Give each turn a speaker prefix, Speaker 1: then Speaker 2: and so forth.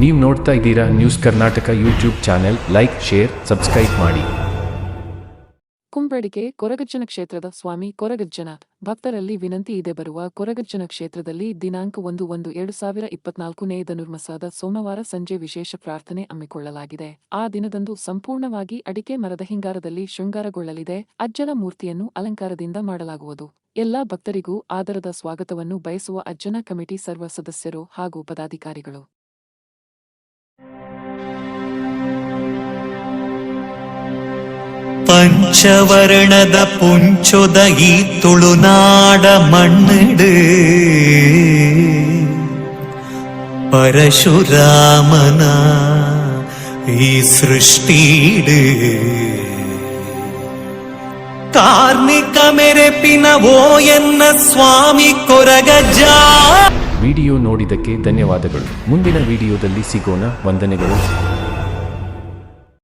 Speaker 1: ನೀವು ನೋಡ್ತಾ ಇದ್ದೀರಾ news Karnataka YouTube channel like share subscribe ಮಾಡಿ.
Speaker 2: ಕುಂಬಡಿಗೆ ಕೊರಗಜ್ಜನ ಕ್ಷೇತ್ರದ ಸ್ವಾಮಿ ಕೊರಗಜ್ಜನ ಭಕ್ತರಲ್ಲಿ ವಿನಂತಿ ಇದೆ ಬರುವ ಕೊರಗಜ್ಜನ ಕ್ಷೇತ್ರದಲ್ಲಿ ದಿನಾಂಕ ಒಂದು ಒಂದು ಎರಡು ಸಾವಿರ ಇಪ್ಪತ್ನಾಲ್ಕನೇ ಧನುರ್ಮಸಾದ ಸೋಮವಾರ ಸಂಜೆ ವಿಶೇಷ ಪ್ರಾರ್ಥನೆ ಹಮ್ಮಿಕೊಳ್ಳಲಾಗಿದೆ. ಆ ದಿನದಂದು ಸಂಪೂರ್ಣವಾಗಿ ಅಡಿಕೆ ಮರದ ಹಿಂಗಾರದಲ್ಲಿ ಶೃಂಗಾರಗೊಳ್ಳಲಿದೆ. ಅಜ್ಜನ ಮೂರ್ತಿಯನ್ನು ಅಲಂಕಾರದಿಂದ ಮಾಡಲಾಗುವುದು. ಎಲ್ಲಾ ಭಕ್ತರಿಗೂ ಆದರದ ಸ್ವಾಗತವನ್ನು ಬಯಸುವ ಅಜ್ಜನ ಕಮಿಟಿ ಸರ್ವ ಸದಸ್ಯರು ಹಾಗೂ ಪದಾಧಿಕಾರಿಗಳು.
Speaker 3: ಪಂಚವರ್ಣದ ಪುಂಚೊದ ತುಳುನಾಡ ಮಣ್ಣಿಡು. ಪರಶುರಾಮನ ಈ ಸೃಷ್ಟಿಡು ಕಾರ್ಮಿಕ ಮೆರೆಪಿನ ಓ ಎನ್ನ ಸ್ವಾಮಿ ಕೊರಗಜ್ಜ.
Speaker 1: ವಿಡಿಯೋ ನೋಡಿದ್ದಕ್ಕೆ ಧನ್ಯವಾದಗಳು. ಮುಂದಿನ ವಿಡಿಯೋದಲ್ಲಿ ಸಿಗೋಣ. ವಂದನೆಗಳು.